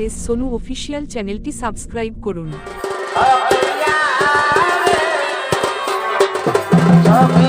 S Sonu official চ্যানেলটি subscribe করুন আমি